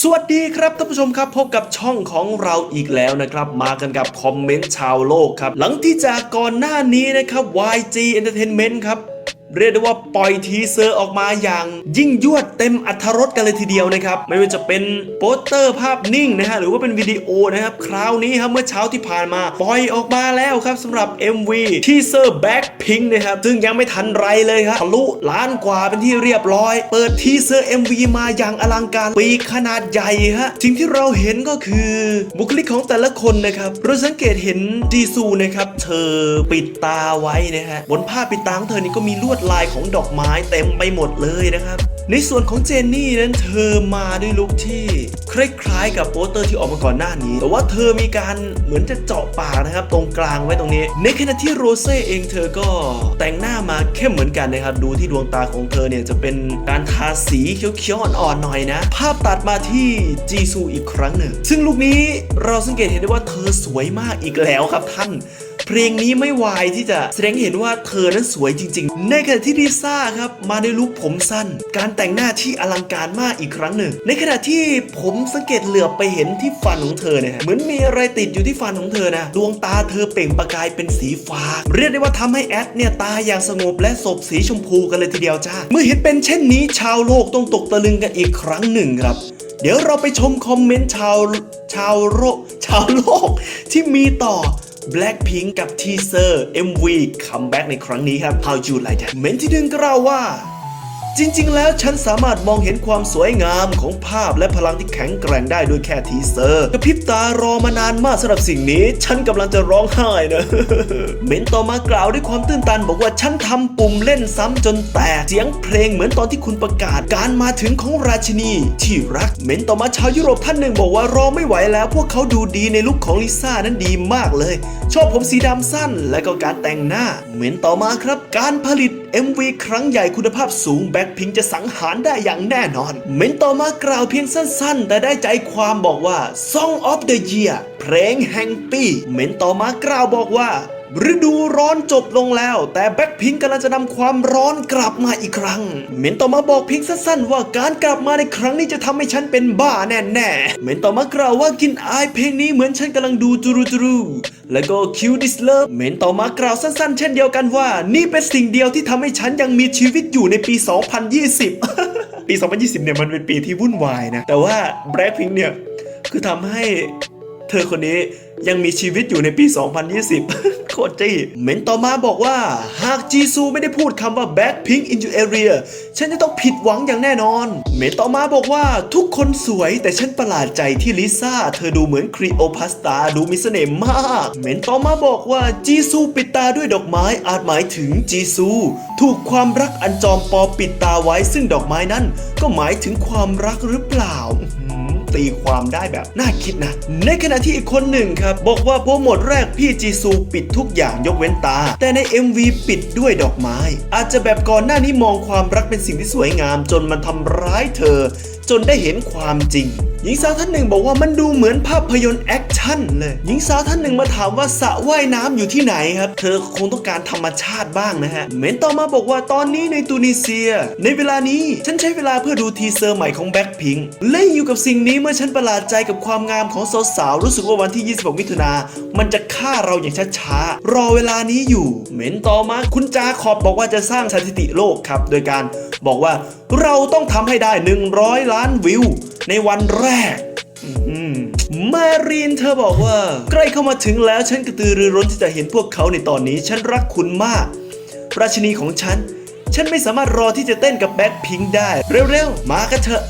สวัสดีครับท่านผู้ชมครับพบกับช่องของเราอีกแล้วนะครับ มากันกับคอมเมนต์ชาวโลกครับ หลังที่จากก่อนหน้านี้นะครับ YG Entertainment ครับ เรียกได้ว่าปล่อยทีเซอร์ออกมาอย่างยิ่งยวดเต็มอัธรสกันเลยทีเดียวนะครับ ไม่ว่าจะเป็นโปสเตอร์ภาพนิ่งนะฮะหรือว่าเป็นวิดีโอนะครับ คราวนี้ครับเมื่อเช้าที่ผ่านมาปล่อยออกมาแล้วครับสำหรับ MV ทีเซอร์ Blackpink นะครับ ซึ่งยังไม่ทันไรเลยครับทะลุล้านกว่าเป็นที่เรียบร้อย เปิดทีเซอร์ MV มาอย่างอลังการปีขนาดใหญ่ฮะสิ่งที่เราเห็นก็คือบุคลิกของแต่ละคนนะครับเราสังเกตเห็นจีซูนะครับเธอปิดตาไว้นะฮะบนผ้าปิดตาของเธอนี่ก็มีลวดลายของดอกไม้เต็มไปหมดเลยนะครับ ในส่วนของเจนนี่นั้นเธอมาด้วยลุคที่คล้ายๆกับโปสเตอร์ที่ออกมาก่อนหน้านี้ แต่ว่าเธอมีการเหมือนจะเจาะปากนะครับ ตรงกลางไว้ตรงนี้ ในขณะที่โรเซ่เองเธอก็แต่งหน้ามาเข้มเหมือนกันนะครับ ดูที่ดวงตาของเธอเนี่ยจะเป็นการทาสีเขียวๆอ่อนๆหน่อยนะ ภาพตัดมาที่จีซูอีกครั้งหนึ่ง ซึ่งลุคนี้เราสังเกตเห็นได้ว่าเธอสวยมากอีกแล้วครับท่าน เพลงนี้ไม่วายที่จะแสดงเห็นว่าเธอนั้นสวยจริง ๆ ในขณะที่ลิซ่าครับมาในลุคผมสั้น การแต่งหน้าที่อลังการมากอีกครั้งหนึ่ง ในขณะที่ผมสังเกตเหลือบไปเห็นที่ฟันของเธอเนี่ยเหมือนมีอะไรติดอยู่ที่ฟันของเธอนะดวงตาเธอเปล่งประกายเป็นสีฟ้า เรียกได้ว่าทำให้แอดเนี่ยตาอย่างสงบและสบสีชมพูกันเลยทีเดียวจ้าเมื่อเห็นเป็นเช่นนี้ชาวโลกต้องตกตะลึงกันอีกครั้งหนึ่งครับเดี๋ยวเราไปชมคอมเมนต์ชาวชาวโลกชาวโลกที่มีต่อ Blackpink กับทีเซอร์ MV คัมแบ็กในครั้งนี้ครับ How you like that เมนที่หนึ่งกล่าวว่า จริงๆ แล้วฉันสามารถมองเห็นความสวยงามของภาพและพลังที่แข็งแกร่งได้ด้วยแค่ทีเซอร์กระพริบตารอมานานมากสำหรับสิ่งนี้ ฉันกำลังจะร้องไห้นะเมนต่อมากล่าวด้วยความตื้นตันบอกว่าฉันทำปุ่มเล่นซ้ำจนแตกเสียงเพลงเหมือนตอนที่คุณประกาศการมาถึงของราชินี ที่รักเมนต่อมาชาวยุโรปท่านหนึ่งบอกว่ารอไม่ไหวแล้ว พวกเขาดูดีในลุคของลิซ่านั้นดีมากเลย ชอบผมสีดำสั้นและก็การแต่งหน้าเมนต่อมาครับ การผลิต MV ครั้งใหญ่คุณภาพสูงแบ็คพิงจะสังหารได้อย่างแน่นอน เมนต่อมากล่าวเพียงสั้นๆ แต่ได้ใจความบอกว่า Song of the Year เพลงแห่งปี เมนต่อมากล่าวบอกว่า ฤดูร้อนจบลงแล้ว แต่แบ็คพิงกำลังจะนำความร้อนกลับมาอีกครั้ง เมนต่อมาบอกพียงสั้นๆ ว่าการกลับมาในครั้งนี้จะทำให้ฉันเป็นบ้าแน่ๆ เมนต่อมากล่าวว่ากินอายเพลงนี้เหมือนฉันกำลังดูจูรูจูรูแล้วก็คิวดิสเลิฟเมนต่อมากล่าวสั้นๆ เช่นเดียวกันว่า นี่เป็นสิ่งเดียวที่ทำให้ฉันยังมีชีวิตอยู่ในปี 2020 ปี 2020 เนี่ยมันเป็นปีที่วุ่นวายนะ แต่ว่าแบล็คพิงเนี่ยคือทำให้เธอคนนี้ยังมีชีวิตอยู่ในปี 2020 โคตรจี้เมนต่อมาบอกว่า หากจีซูไม่ได้พูดคำว่า Blackpink into area ฉันจะต้องผิดหวังอย่างแน่นอน เมนต่อมาบอกว่าทุกคนสวยแต่ฉันประหลาดใจที่ลิซ่าเธอดูเหมือนครีโอพัสตาดูมีเสน่ห์มาก เมนต่อมาบอกว่าจีซูปิดตาด้วยดอกไม้อาจหมายถึงจีซู ถูกความรักอันจอมปลอมปิดตาไว้ซึ่งดอกไม้นั้น ก็หมายถึงความรักหรือเปล่า ตีความได้แบบน่าคิดนะ ในขณะที่อีกคนหนึ่งครับ บอกว่าโปรโมทแรกพี่จีซูปิดทุกอย่างยกเว้นตา แต่ใน MV ปิดด้วยดอกไม้ อาจจะแบบก่อนหน้านี้มองความรักเป็นสิ่งที่สวยงามจนมันทำร้ายเธอ จนได้เห็นความจริง หญิงสาวท่านหนึ่งบอกว่ามันดูเหมือนภาพยนตร์แอคชั่นเลย หญิงสาวท่านหนึ่งมาถามว่าสระว่ายน้ำอยู่ที่ไหนครับ เธอคงต้องการธรรมชาติบ้างนะฮะ เมนต่อมาบอกว่าตอนนี้ในตูนิเซีย ในเวลานี้ฉันใช้เวลาเพื่อดูทีเซอร์ใหม่ของแบ็คพิงเล่นอยู่กับสิ่งนี้เมื่อฉันประหลาดใจกับความงามของสาวๆรู้สึกว่าวันที่ 26 มิถุนา มันจะฆ่าเราอย่างช้าๆ รอเวลานี้อยู่ เมนต่อมาคุณจาขอบบอกว่าจะสร้างสถิติโลกครับ โดยการ บอกว่าเราต้องทำให้ได้ 100 ล้านวิว ในวันแรกมารีนเธอบอกว่า ใกล้เข้ามาถึงแล้วฉันกระตือรือร้นที่จะเห็นพวกเขาในตอนนี้ ฉันรักคุณมาก ราชินีของฉัน ฉันไม่สามารถรอที่จะเต้นกับแบ็คพิงค์ได้ เร็วๆ มากันเถอะ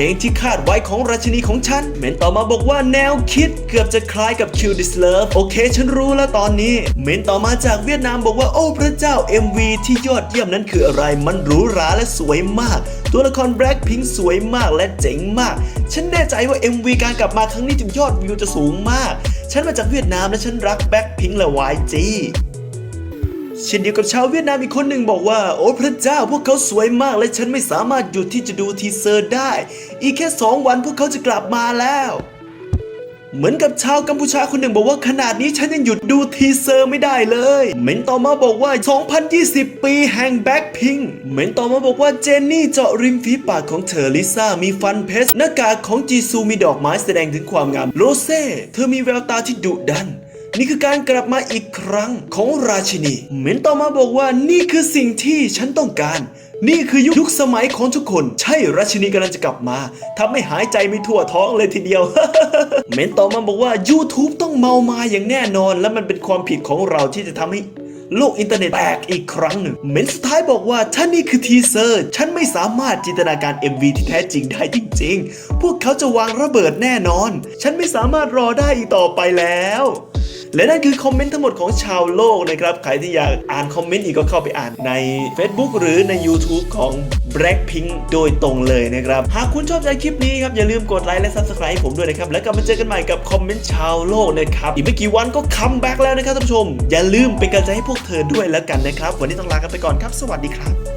เพลงที่คาดไว้ของราชินีของฉัน เมนต่อมาบอกว่าแนวคิดเกือบจะคล้ายกับ Kill This Love โอเค ฉันรู้แล้วตอนนี้ เมนต่อมาจากเวียดนามบอกว่าโอ้พระเจ้า MV ที่ยอดเยี่ยมนั้นคืออะไร มันหรูหราและสวยมาก ตัวละคร Blackpink สวยมากและเจ๋งมาก ฉันแน่ใจว่า MV การกลับมาครั้งนี้ถึงยอดวิวจะสูงมาก ฉันมาจากเวียดนามและฉันรัก Blackpink และ YG เช่นเดียวกับชาวเวียดนามอีกคนหนึ่งบอกว่า โอ้พระเจ้าพวกเขาสวยมากและฉันไม่สามารถหยุดที่จะดูทีเซอร์ได้ อีกแค่2วันพวกเขาจะกลับมาแล้ว เหมือนกับชาวกัมพูชาคนหนึ่งบอกว่าขนาดนี้ฉันยังหยุดดูทีเซอร์ไม่ได้เลยเมนต่อมาบอกว่า 2020 ปีแห่งแบ็คพิงเมนต่อมาบอกว่าเจนนี่เจาะริมฝีปากของเธอลิซ่ามีฟันเพชรหน้ากากของจีซูมีดอกไม้แสดงถึงความงามโรเซ่เธอมีแววตาที่ดุดัน นี่คือการกลับมาอีกครั้งของราชินีเมนต่อมาบอกว่านี่คือสิ่งที่ฉันต้องการ นี่คือยุคสมัยของทุกคน ใช่ราชินีกำลังจะกลับมาทำให้หายใจไม่ทั่วท้องเลยทีเดียว เมนต่อมาบอกว่า YouTube ต้องเมามาอย่างแน่นอน และมันเป็นความผิดของเราที่จะทำให้โลกอินเทอร์เน็ตแตกอีกครั้งหนึ่ง เมนสุดท้ายบอกว่าถ้านี่คือทีเซอร์ ฉันไม่สามารถจินตนาการ MV ที่แท้จริงได้จริง ๆ พวกเขาจะวางระเบิดแน่นอน ฉันไม่สามารถรอได้อีกต่อไปแล้ว และนั่นคือคอมเมนต์ทั้งหมดของชาวโลกนะครับ ใครที่อยากอ่านคอมเมนต์อีกก็เข้าไปอ่านใน Facebook หรือใน YouTube ของ Blackpink โดยตรงเลยนะครับ หากคุณชอบใจคลิปนี้ครับ อย่าลืมกดไลค์และ Subscribe ให้ผมด้วยนะครับ แล้วกลับมาเจอกันใหม่กับคอมเมนต์ชาวโลกนะครับ อีกไม่กี่วันก็คัมแบ็กแล้วนะครับท่านผู้ชม อย่าลืมเป็นกำลังใจให้พวกเธอด้วยแล้วกันนะครับ วันนี้ต้องลากันไปก่อนครับ สวัสดีครับ